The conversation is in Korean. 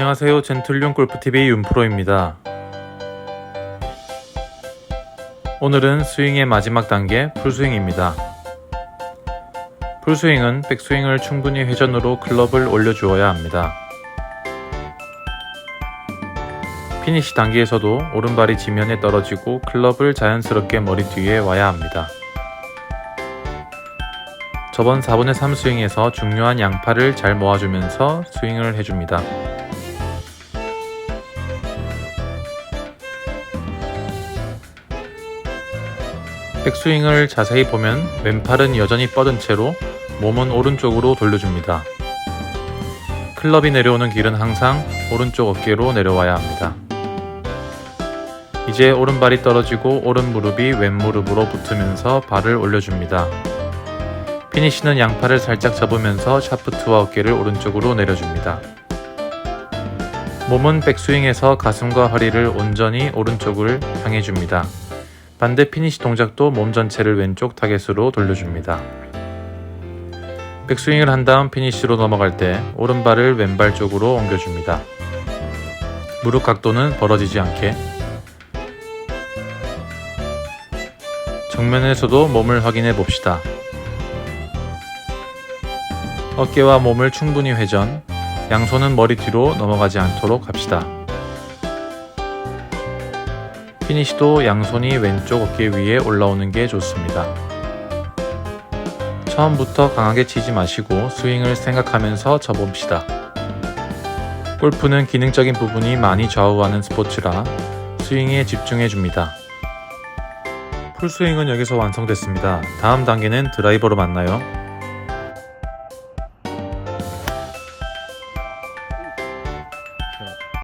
안녕하세요. 젠틀륨 골프TV 윤프로입니다. 오늘은 스윙의 마지막 단계 풀스윙입니다. 풀스윙은 백스윙을 충분히 회전으로 클럽을 올려주어야 합니다. 피니시 단계에서도 오른발이 지면에 떨어지고 클럽을 자연스럽게 머리 뒤에 와야 합니다. 저번 4분의 3 스윙에서 중요한 양팔을 잘 모아주면서 스윙을 해줍니다. 백스윙을 자세히 보면 왼팔은 여전히 뻗은 채로 몸은 오른쪽으로 돌려줍니다. 클럽이 내려오는 길은 항상 오른쪽 어깨로 내려와야 합니다. 이제 오른발이 떨어지고 오른 무릎이 왼 무릎으로 붙으면서 발을 올려줍니다. 피니시는 양팔을 살짝 접으면서 샤프트와 어깨를 오른쪽으로 내려줍니다. 몸은 백스윙에서 가슴과 허리를 온전히 오른쪽을 향해 줍니다. 반대 피니시 동작도 몸 전체를 왼쪽 타겟으로 돌려줍니다. 백스윙을 한 다음 피니시로 넘어갈 때 오른발을 왼발 쪽으로 옮겨줍니다. 무릎 각도는 벌어지지 않게 정면에서도 몸을 확인해 봅시다. 어깨와 몸을 충분히 회전, 양손은 머리 뒤로 넘어가지 않도록 합시다. 피니시도 양손이 왼쪽 어깨 위에 올라오는 게 좋습니다. 처음부터 강하게 치지 마시고 스윙을 생각하면서 쳐봅시다. 골프는 기능적인 부분이 많이 좌우하는 스포츠라 스윙에 집중해 줍니다. 풀스윙은 여기서 완성됐습니다. 다음 단계는 드라이버로 만나요.